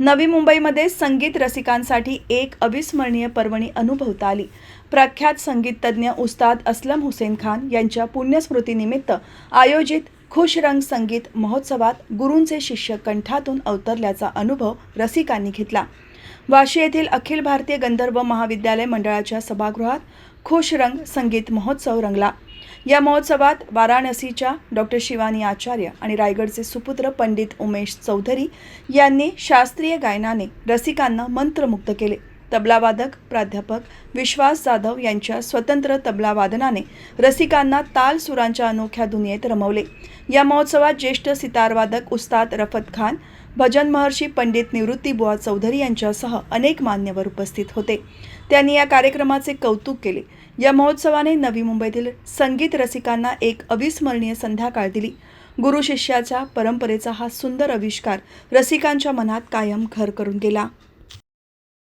नवी मुंबईमध्ये संगीत रसिकांसाठी एक अविस्मरणीय पर्वणी अनुभवता आली. प्रख्यात संगीततज्ञ उस्ताद असलम हुसेन खान यांच्या पुण्यस्मृतीनिमित्त आयोजित खुश रंग संगीत महोत्सवात गुरूंचे शिष्य कंठातून अवतरल्याचा अनुभव रसिकांनी घेतला. वाशी येथील अखिल भारतीय गंधर्व महाविद्यालय मंडळाच्या सभागृहात खुश रंग संगीत महोत्सव रंगला. या महोत्सवात वाराणसीच्या डॉक्टर शिवानी आचार्य आणि रायगडचे सुपुत्र पंडित उमेश चौधरी यांनी शास्त्रीय गायनाने रसिकांना मंत्रमुग्ध केले. तबलावादक प्राध्यापक विश्वास जाधव यांच्या स्वतंत्र तबलावादनाने रसिकांना ताल सुरांच्या अनोख्या दुनियेत रमवले. या महोत्सवात ज्येष्ठ सितारवादक उस्ताद रफत खान भजन महर्षी पंडित निवृत्तीबुवा चौधरी यांच्यासह अनेक मान्यवर उपस्थित होते. त्यांनी या कार्यक्रमाचे कौतुक केले. या महोत्सवाने नवी मुंबईतील संगीत रसिकांना एक अविस्मरणीय संध्याकाळ दिली. गुरु शिष्याच्या परंपरेचा हा सुंदर आविष्कार रसिकांच्या मनात कायम घर करून गेला.